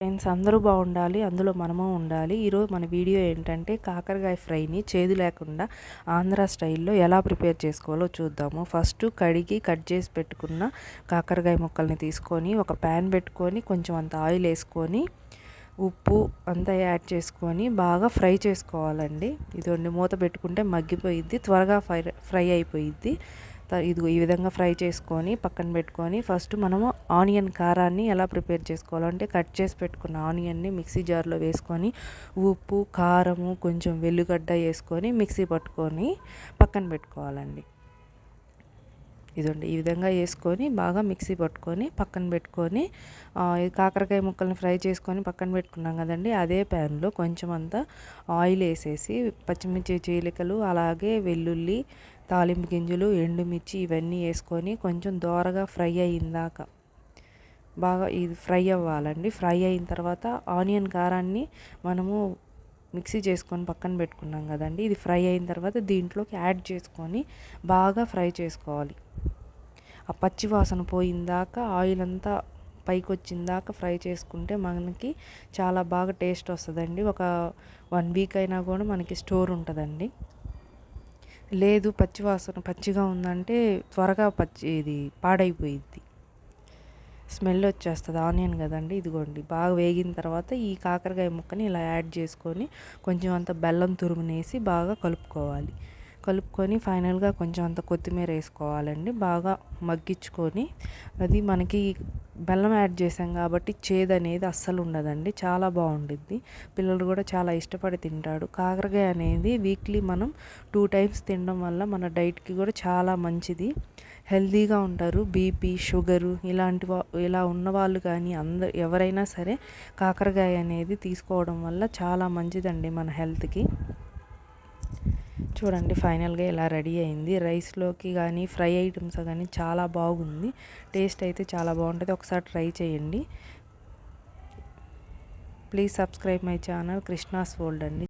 Friends అందరూ బాగుండాలి అందులో మనము ఉండాలి. ఈరోజు మన వీడియో ఏంటంటే కాకరకాయ ఫ్రైని చేదు లేకుండా ఆంధ్ర స్టైల్లో ఎలా ప్రిపేర్ చేసుకోవాలో చూద్దాము. ఫస్ట్ కడిగి కట్ చేసి పెట్టుకున్న కాకరకాయ ముక్కల్ని తీసుకొని ఒక ప్యాన్ పెట్టుకొని కొంచెం అంత ఆయిల్ వేసుకొని ఉప్పు అంతా యాడ్ చేసుకొని బాగా ఫ్రై చేసుకోవాలండి. ఇదండి మూత పెట్టుకుంటే మగ్గిపోయిద్ది త్వరగా ఫ్రై ఫ్రై అయిపోయిద్ది. ఇది ఈ విధంగా ఫ్రై చేసుకొని పక్కన పెట్టుకొని ఫస్ట్ మనము ఆనియన్ కారాన్ని ఎలా ప్రిపేర్ చేసుకోవాలంటే కట్ చేసి పెట్టుకున్న ఆనియన్ని మిక్సీ జార్లో వేసుకొని ఉప్పు కారము కొంచెం వెల్లుగడ్డ వేసుకొని మిక్సీ పట్టుకొని పక్కన పెట్టుకోవాలండి. ఇదండి. ఈ విధంగా వేసుకొని బాగా మిక్సీ పట్టుకొని పక్కన పెట్టుకొని కాకరకాయ ముక్కల్ని ఫ్రై చేసుకొని పక్కన పెట్టుకున్నాం కదండి. అదే ప్యాన్లో కొంచెం అంతా ఆయిల్ వేసేసి పచ్చిమిర్చి చీలికలు అలాగే వెల్లుల్లి తాలింపు గింజలు ఎండుమిర్చి ఇవన్నీ వేసుకొని కొంచెం దోరగా ఫ్రై అయ్యిందాక బాగా ఇది ఫ్రై అవ్వాలండి. ఫ్రై అయిన తర్వాత ఆనియన్ కారాన్ని మనము మిక్సీ చేసుకొని పక్కన పెట్టుకున్నాం కదండి. ఇది ఫ్రై అయిన తర్వాత దీంట్లోకి యాడ్ చేసుకొని బాగా ఫ్రై చేసుకోవాలి. ఆ పచ్చి వాసన పోయిందాక ఆయిల్ అంతా పైకి వచ్చిందాక ఫ్రై చేసుకుంటే మనకి చాలా బాగా టేస్ట్ వస్తుందండి. ఒక వన్ వీక్ అయినా కూడా మనకి స్టోర్ ఉంటుందండి. లేదు పచ్చి వాసన పచ్చిగా ఉందంటే త్వరగా పచ్చి ఇది పాడైపోయిద్ది. స్మెల్ వచ్చేస్తుంది ఆనియన్ కదండి ఇదిగోండి. బాగా వేగిన తర్వాత ఈ కాకరకాయ ముక్కని ఇలా యాడ్ చేసుకొని కొంచెం అంత బెల్లం తురుమునేసి బాగా కలుపుకోవాలి. కలుపుకొని ఫైనల్గా కొంచెం అంత కొత్తిమీర వేసుకోవాలండి. బాగా మగ్గించుకొని అది మనకి బెల్లం యాడ్ చేసాం కాబట్టి చేదు అనేది అస్సలు ఉండదండి. చాలా బాగుండిద్ది. పిల్లలు కూడా చాలా ఇష్టపడి తింటాడు కాకరకాయ అనేది వీక్లీ మనం టూ టైమ్స్ తినడం వల్ల మన డైట్కి కూడా చాలా మంచిది. హెల్తీగా ఉంటారు. బీపీ షుగరు ఇలాంటి ఇలా ఉన్నవాళ్ళు కానీ అందరు ఎవరైనా సరే కాకరకాయ అనేది తీసుకోవడం వల్ల చాలా మంచిదండి మన హెల్త్కి. చూడండి ఫైనల్గా ఇలా రెడీ అయింది. రైస్లోకి కానీ ఫ్రై ఐటమ్స్ కానీ చాలా బాగుంది. టేస్ట్ అయితే చాలా బాగుంటుంది. ఒకసారి ట్రై చేయండి. Please subscribe my channel Krishna's world అండి.